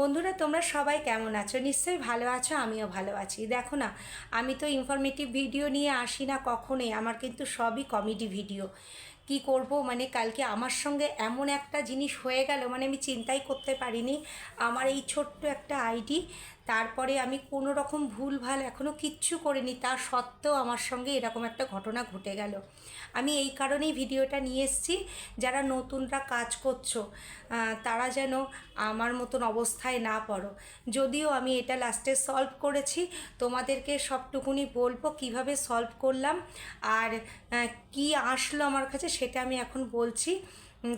বন্ধুরা, তোমরা সবাই কেমন আছো? নিশ্চয়ই ভালো আছো, আমিও ভালো আছি। দেখো না, আমি তো ইনফরমেটিভ ভিডিও নিয়ে আসি না কখনোই, আমার কিন্তু সবই কমেডি ভিডিও কি করব? মানে কালকে আমার সঙ্গে এমন একটা জিনিস হয়ে গেল মানে আমি চিন্তাই করতে পারিনি। আমার এই ছোট্ট একটা আইডি তারপরে আমি কোনো রকম ভুলভাল এখনও কিচ্ছু করিনি, তা সত্ত্বেও আমার সঙ্গে এরকম একটা ঘটনা ঘটে গেল। আমি এই কারণেই ভিডিওটা নিয়ে এসেছি, যারা নতুনরা কাজ করছ তারা যেন আমার মতন অবস্থায় না পড়ো। যদিও আমি এটা লাস্টে সলভ করেছি, তোমাদেরকে সবটুকুনি বলব কীভাবে সলভ করলাম, আর কি আসলো আমার কাছে সেটা আমি এখন বলছি।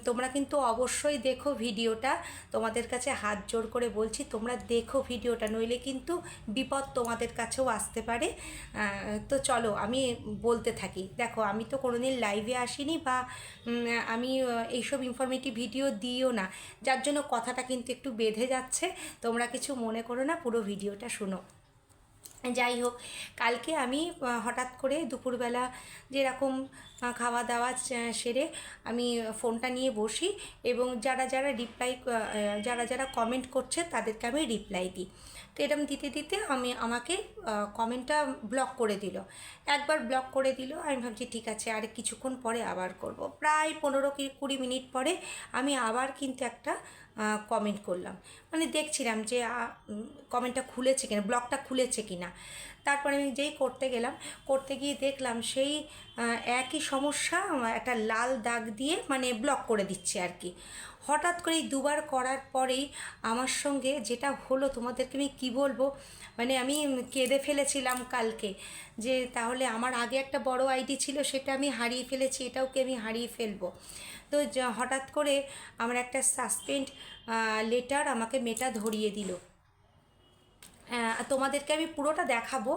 তোমরা কিন্তু অবশ্যই দেখো ভিডিওটা। তোমাদের কাছে হাত জোর করে বলছি, তোমরা দেখো ভিডিওটা, নইলে কিন্তু বিপদ তোমাদের কাছেও আসতে পারে। তো চলো, আমি বলতে থাকি। দেখো, আমি তো কোনোদিন লাইভে আসিনি বা আমি এইসব ইনফরমেটিভ ভিডিও দিও না। যার জন্য কথাটা কিন্তু একটু বেঁধে যাচ্ছে। তোমরা কিছু মনে করো না, পুরো ভিডিওটা শোনো। যাই হোক কালকে আমি হঠাৎ করে দুপুরবেলা যেরকম খাওয়া দাওয়া সেরে আমি ফোনটা নিয়ে বসি এবং যারা যারা রিপ্লাই যারা যারা কমেন্ট করছে তাদেরকে আমি রিপ্লাই দিই। তো এরম দিতে দিতে আমি, আমাকে কমেন্টটা ব্লক করে দিল। একবার ব্লক করে দিল, আমি ভাবছি ঠিক আছে, আর কিছুক্ষণ পরে আবার করব। প্রায় পনেরো কি, কুড়ি মিনিট পরে আমি আবার কিন্তু একটা কমেন্ট করলাম। মানে দেখছিলাম যে কমেন্টটা খুলেছে কিনা ব্লগটা খুলেছে কিনা। তারপরে আমি যেই করতে গেলাম, করতে গিয়ে দেখলাম সেই একই সমস্যা একটা লাল দাগ দিয়ে মানে ব্লক করে দিচ্ছে আর কি। হঠাৎ করেই দুবার করার পরেই আমার সঙ্গে যেটা হলো, তোমাদেরকে আমি কী বলব? মানে আমি কেঁদে ফেলেছিলাম কালকে যে তাহলে আমার আগে একটা বড় আইডি ছিল, সেটা আমি হারিয়ে ফেলেছি, এটাও কি আমি হারিয়ে ফেলব? তো হঠাৎ করে আমার একটা সাসপেন্ড লেটার আমাকে মেটা ধরিয়ে দিল। তোমাদেরকে আমি পুরোটা দেখাবো।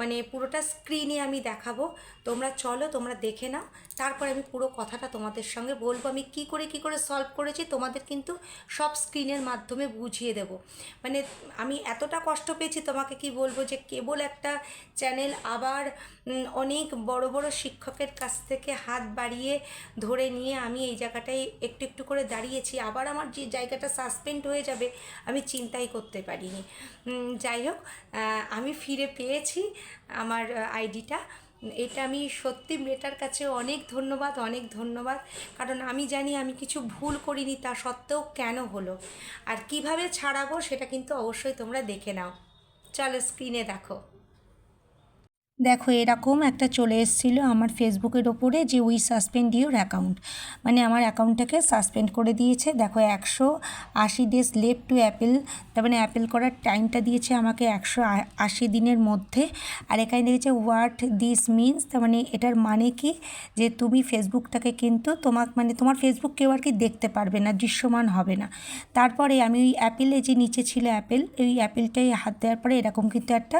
মানে পুরোটা স্ক্রিনে আমি দেখাবো। তোমরা চলো, তোমরা দেখে নাও। তারপরে আমি পুরো কথাটা তোমাদের সঙ্গে বলব। আমি কি করে কি করে সলভ করেছি তোমাদের কিন্তু সব স্ক্রিনের মাধ্যমে বুঝিয়ে দেব। মানে আমি এতটা কষ্ট পেয়েছি তোমাকে কি বলব যে, কেবল একটা চ্যানেল আবার অনেক বড় বড় শিক্ষকের কাছ থেকে হাত বাড়িয়ে ধরে নিয়ে আমি এই জায়গাটায় একটু একটু করে দাঁড়িয়েছি। আবার আমার যে জায়গাটা সাসপেন্ড হয়ে যাবে, আমি চিন্তাই করতে পারিনি। যাই হোক আমি ফিরে পেয়েছি আমার আইডিটা। এটা আমি সত্যি মেয়েটার কাছে অনেক ধন্যবাদ অনেক ধন্যবাদ। কারণ আমি জানি আমি কিছু ভুল করিনি, তা সত্ত্বেও কেন হলো? আর কীভাবে ছাড়াবো সেটা কিন্তু অবশ্যই তোমরা দেখে নাও। চলো স্ক্রিনে দেখো। দেখো, এরকম একটা চলে এসেছিল আমার ফেসবুকের ওপরে যে উই সাসপেন্ড ইউর অ্যাকাউন্ট। মানে আমার অ্যাকাউন্টটাকে সাসপেন্ড করে দিয়েছে। দেখো, একশো আশি ডেজ লেফট টু অ্যাপেল তার মানে অ্যাপেল করার টাইমটা দিয়েছে আমাকে একশো আশি দিনের মধ্যে। আর এখানে দিয়েছে হোয়াট দিস মিনস তার মানে এটার মানে কি? যে তুমি ফেসবুকটাকে কিন্তু তোমার মানে তোমার ফেসবুক কেউ আর কি দেখতে পারবে না, দৃশ্যমান হবে না। তারপরে আমি ওই অ্যাপেলে যে নিচে ছিল অ্যাপেল ওই অ্যাপেলটাই হাত দেওয়ার পরে এরকম কিন্তু একটা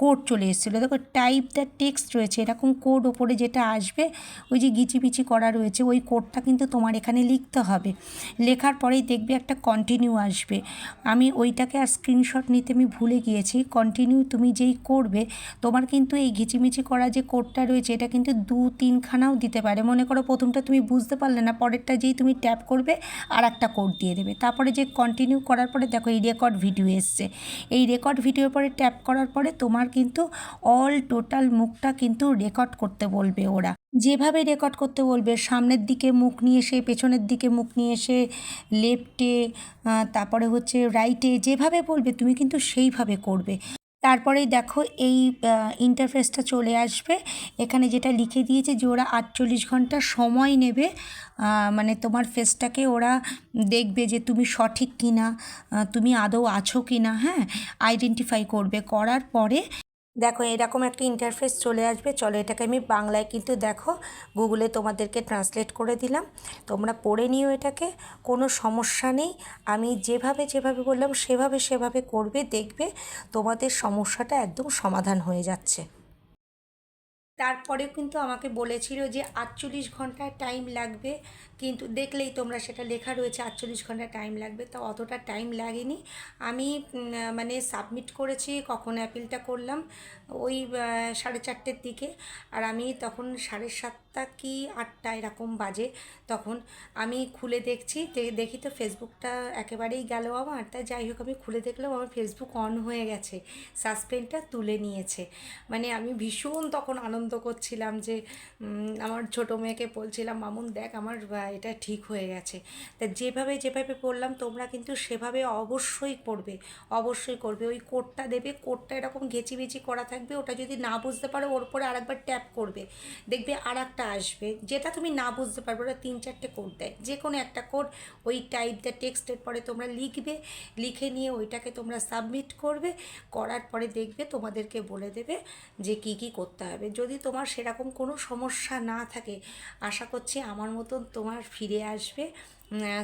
কোড চলে এসেছিল। দেখো টাইপ দ্য টেক্সট রয়েছে, এরকম কোড ওপরে যেটা আসবে, ওই যে গিচিপিচি করা রয়েছে, ওই কোডটা কিন্তু তোমার এখানে লিখতে হবে। লেখার পরেই দেখবে একটা কন্টিনিউ আসবে। আমি ওইটাকে আর স্ক্রিনশট নিতে আমি ভুলে গিয়েছি। কন্টিনিউ তুমি যেই করবে, তোমার কিন্তু এই ঘিচিমিচি করা যে কোডটা রয়েছে, এটা কিন্তু দু তিনখানাও দিতে পারে। মনে করো প্রথমটা তুমি বুঝতে পারলে না, পরেরটা যেই তুমি ট্যাপ করবে আর একটা কোড দিয়ে দেবে। তারপরে যে কন্টিনিউ করার পরে দেখো এই রেকর্ড ভিডিও এসছে। এই রেকর্ড ভিডিওর পরে ট্যাপ করার পরে তোমার কিন্তু অল টোটাল মুখটা কিন্তু রেকর্ড করতে বলবে ওরা। যেভাবে রেকর্ড করতে বলবে, সামনের দিকে মুখ নিয়ে এসে, পেছনের দিকে মুখ নিয়ে এসে, লেফটে তারপরে হচ্ছে রাইটে, যেভাবে বলবে তুমি কিন্তু সেইভাবে করবে। তারপরেই দেখো এই ইন্টারফেসটা চলে আসবে। এখানে যেটা লিখে দিয়েছে যে ওরা আটচল্লিশ ঘণ্টা সময় নেবে মানে তোমার ফেসটাকে ওরা দেখবে যে তুমি সঠিক কিনা তুমি আদৌ আছো কিনা হ্যাঁ আইডেন্টিফাই করবে। করার পরে দেখো, এরকম একটা ইন্টারফেস চলে আসবে। চলো, এটাকে আমি বাংলায় কিন্তু দেখো গুগলে তোমাদেরকে ট্রান্সলেট করে দিলাম। তোমরা পড়ে নিও এটাকে, কোনো সমস্যা নেই। আমি যেভাবে যেভাবে বললাম, সেভাবে সেভাবে করবে, দেখবে তোমাদের সমস্যাটা একদম সমাধান হয়ে যাচ্ছে। তারপরেও কিন্তু আমাকে বলেছিল যে আটচল্লিশ ঘণ্টা টাইম লাগবে, কিন্তু দেখলেই তোমরা সেটা লেখা রয়েছে আটচল্লিশ ঘণ্টা টাইম লাগবে, তা অতটা টাইম লাগেনি। আমি মানে সাবমিট করেছি, কখন অ্যাপিলটা করলাম, ওই সাড়ে চারটের দিকে, আর আমি তখন সাড়ে সাতটা কি আটটা এরকম বাজে তখন আমি খুলে দেখছি দেখি তো ফেসবুকটা একেবারেই গেল আমার, তা যাই হোক আমি খুলে দেখলাম আমার ফেসবুক অন হয়ে গেছে সাসপেন্ডটা তুলে নিয়েছে। মানে আমি ভীষণ তখন আনন্দ করছিলাম যে আমার ছোটো মেয়েকে বলছিলাম, মামুন, দেখ, আমার এটা ঠিক হয়ে গেছে। তা যেভাবে যেভাবে পড়লাম, তোমরা কিন্তু সেভাবে অবশ্যই করবে অবশ্যই করবে। ওই কোডটা দেবে কোডটা এরকম ঘেঁচিবেচি করা থাকবে, ওটা যদি না বুঝতে পারো, ওর উপরে আরেকবার ট্যাপ করবে। দেখবে আর একটা আসবে, যেটা তুমি না বুঝতে পারবে ওরা তিন চারটে কোড দেয়। যে কোনো একটা কোড ওই টাইপ দ্য টেক্সটের পরে তোমরা লিখবে, লিখে নিয়ে ওইটাকে তোমরা সাবমিট করবে, করার পরে দেখবে তোমাদেরকে বলে দেবে যে কি কি করতে হবে। যদি তোমার সেরকম কোনো সমস্যা না থাকে। আশা করছি আমার মতন তোমার ফিরে আসবে।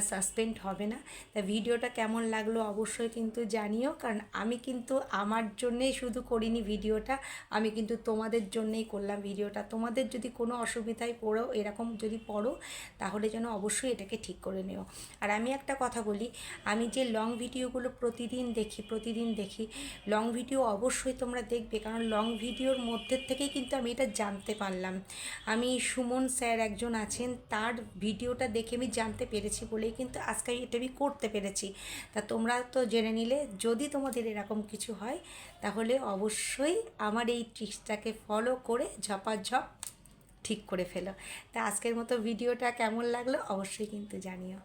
সাসপেন্ড হবে না। তা ভিডিওটা কেমন লাগল অবশ্যই কিন্তু জানিও, কারণ আমি কিন্তু আমার জন্যেই শুধু করিনি ভিডিওটা, আমি কিন্তু তোমাদের জন্যেই করলাম ভিডিওটা। তোমাদের যদি কোনো অসুবিধায় পড়ো, এরকম যদি পড়ো, তাহলে যেন অবশ্যই এটাকে ঠিক করে নিও। আর আমি একটা কথা বলি, আমি যে লং ভিডিওগুলো প্রতিদিন দেখি প্রতিদিন দেখি লং ভিডিও অবশ্যই তোমরা দেখবে, কারণ লং ভিডিওর মধ্যে থেকেই কিন্তু আমি এটা জানতে পারলাম। আমি সুমন স্যার একজন আছেন, তার ভিডিওটা দেখে আমি জানতে পেরেছি বলেই কিন্তু আজকে এটা আমি করতে পেরেছি। তা তোমরা তো জেনে নিলে, যদি তোমাদের এরকম কিছু হয়, তাহলে অবশ্যই আমার এই ট্রিক্সটাকে ফলো করে ঝপাঝপ ঠিক করে ফেলো। তা আজকের মতো ভিডিওটা কেমন লাগল, অবশ্যই কিন্তু জানিও।